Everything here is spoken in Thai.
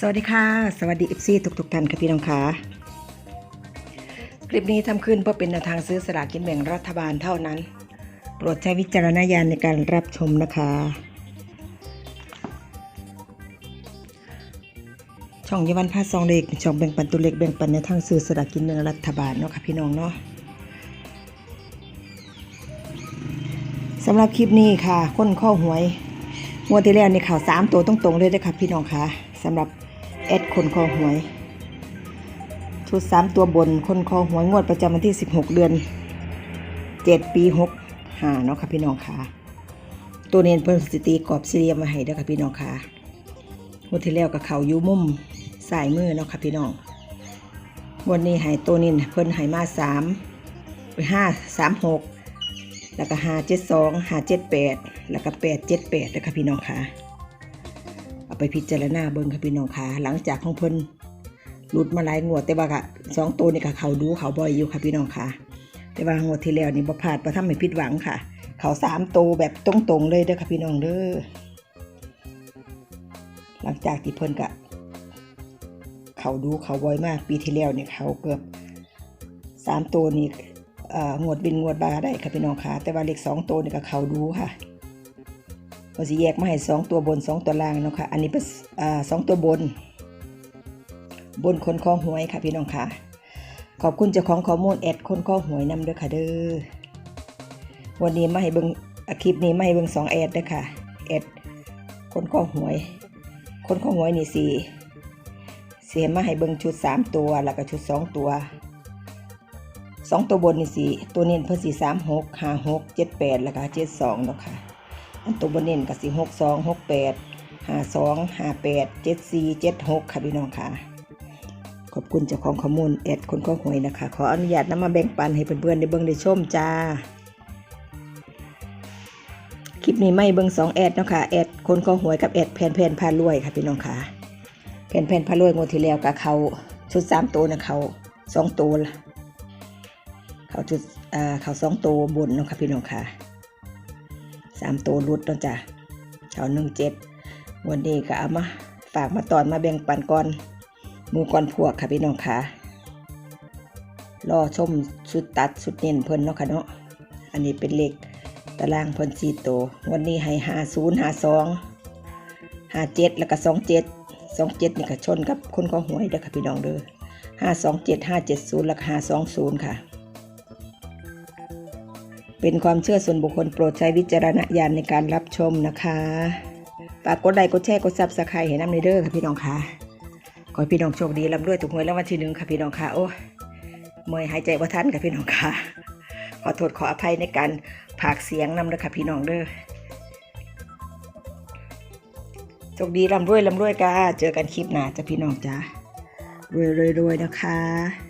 สวัสดีค่ะ สวัสดีเอฟซีทุกๆท่านค่ะพี่น้องค่ะ คลิปนี้ทำขึ้นเพื่อเป็นแนวทางซื้อสลากกินแบ่งรัฐบาลเท่านั้น โปรดใช้วิจารณญาณในการรับชมนะคะ ช่องยวันพาซองเล็กช่องแบ่งปันตัวเล็กแบ่งปันในทางซื้อสลากกินแบ่งรัฐบาลเนาะค่ะพี่น้องเนาะสำหรับคลิปนี้ค่ะค้นข้อหวยงวดที่แล้วนี่ข่าวสามตัวตรงๆเลยนะครับพี่น้องคะสำหรับ แอดคนคอหวย ชุดสามตัวบนคนคอหวยงวดประจำวันที่ 16 เดือน 7 ปี6หาเนาะค่ะพี่น้องคะตัวเน้นเพิ่นสติกรอบสี่เหลี่ยมมาให้เด้อค่ะพี่น้องคะงวดที่แล้วกับเขายูมุมสายมือเนาะค่ะพี่น้องงวันนี้ให้ตัวนี้เพิ่นให้มาสามไปห้าสามหกแล้วก็หาเจ็ดสองหาเจ็ดแปดแล้วก็แปดเจ็ดแปดนะคะพี่น้องค่ะ เอาไปพิจารณาเบิ่งค่ะพี่น้องค่ะหลังจากของเพิ่นหลุดมาหลายงวดแต่ว่าก็สองตัวนี่ก็เขาดูเขาบ่อยอยู่ค่ะพี่น้องค่ะ แต่ว่างวดที่แล้วนี่บ่พลาดบ่ทำให้ผิดหวังค่ะ เขาสามตัวแบบตรงๆเลยเด้อค่ะพี่น้องเด้อหลังจากที่เพิ่นก็เขาดูเขาบ่อยมากปีที่แล้วเนี่ยเขาเกือบสามตัวนี่งวดบินงวดบาได้ค่ะพี่น้องค่ะแต่ว่าเลขสองตัวนี่ก็เขาดูค่ะ เราสิแยกมาให้สองตัวบนสองตัวล่างเนาะค่ะอันนี้เป็นสองตัวบน บนคนคอหวยค่ะพี่น้องค่ะ ขอบคุณเจ้าของข้อมูลแอดคนคอหวยนำด้วยค่ะเด้อวันนี้มาให้เบิงคลิปนี้มาให้เบิงสองแอดเด้อค่ะแอดคนคอหวย คนคอหวยนี่สี่เสียมาให้เบิงชุดสามตัวแล้วก็ชุดสองตัวสองตัวบนนี่สี่ตัวเน้นเพิ่นสี่สามหกห้าหกเจ็ดแปดแล้วก็เจ็ดสองเนาะค่ะ ตัวบนเน้นก็สีหกสองหกแปดห้าสองห้าแปดเจ็ดสี่เจ็ดหกค่ะพี่น้องค่ะ ขอบคุณเจ้าของข้อมูลแอดคนข้อหวยนะคะ ขออนุญาตนำมาแบ่งปันให้เพื่อนๆได้เบิ่งได้ชมจ้า คลิปนี้ไม่เบิ่งสองแอดเนาะค่ะแอดคนข้อหวยกับแอดแพนแพนพารวยค่ะพี่น้องค่ะแพนแพนพารวยงวดที่แล้วกับเขาชุดสามตัวนะเขาสองตัวเขาจุดเขาสองตัวบนเนาะค่ะพี่น้องค่ะ สามตัวรุดนะจ้ะเขาหนึ่งเจ็ดวันนี้ก็เอามาฝากมาตอนมาแบ่งปันก่อนหมูก่อนพวกค่ะพี่น้องค่ะรอชมชุดตัดชุดเน้นเพิ่นเนาะค่ะเนาะอันนี้เป็นเลขตารางเพิ่นสี่ตัววันนี้ให้ห้าศูนย์ห้าสองห้าเจ็ดแล้วก็สองเจ็ดสองเจ็ดนี่ก็ชนกับคนของหวยเด้อค่ะพี่น้องเด้อห้าสองเจ็ดห้าเจ็ดศูนย์แล้วก็ห้าสองศูนย์ค่ะ เป็นความเชื่อส่วนบุคคลโปรดใช้วิจารณญาณในการรับชมนะคะฝากกดไลค์กดแชร์กดซับสไครต์ให้น้ำในเด้อค่ะพี่น้องค่ะขอให้พี่น้องโชคดีร่ำรวยถูกหวยรางวัลที่หนึ่งค่ะพี่น้องค่ะโอ้เมื่อยหายใจว่าทันค่ะพี่น้องค่ะ ขอโทษขออภัยในการผากเสียงนำเด้อค่ะพี่น้องเด้อโชคดีร่ำรวยร่ำรวยก้าเจอกันคลิปหน้าจ้ะพี่น้องจ้ารวยรวยรวยนะคะ